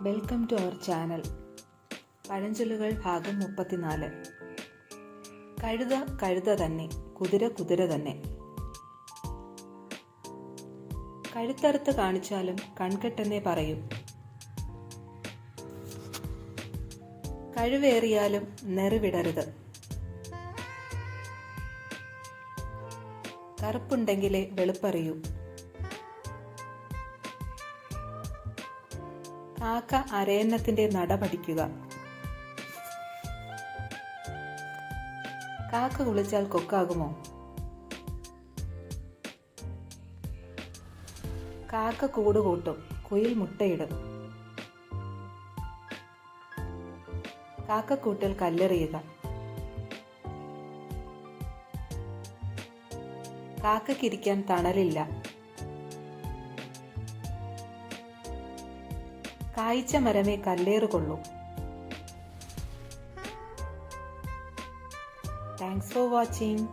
Welcome to our channel. പഴഞ്ചൊല്ലുകൾ ഭാഗം മുപ്പത്തിനാല്. കഴുത കഴുത തന്നെ കുതിര കുതിര തന്നെ. കഴുത്തറുത്ത് കാണിച്ചാലും കൺകെട്ടെന്നേ പറയും. കഴിവേറിയാലും നെറിവിടരുത്. കറുപ്പുണ്ടെങ്കിലേ വെളുപ്പറിയൂ. കാക്ക അരയന്നത്തിന്റെ നട പഠിക്കുക കാക്ക കുളിച്ചാൽ കൊക്കാകുമോ? കാക്ക കൂട് കൂട്ടും കുയിൽ മുട്ടയിടും. കാക്കക്കൂട്ടിൽ കല്ലെറിയുക. കാക്കക്കിരിക്കാൻ തണലില്ല. കായ്ച്ച മരമേ കല്ലേറുകൊള്ളൂ. Thanks for watching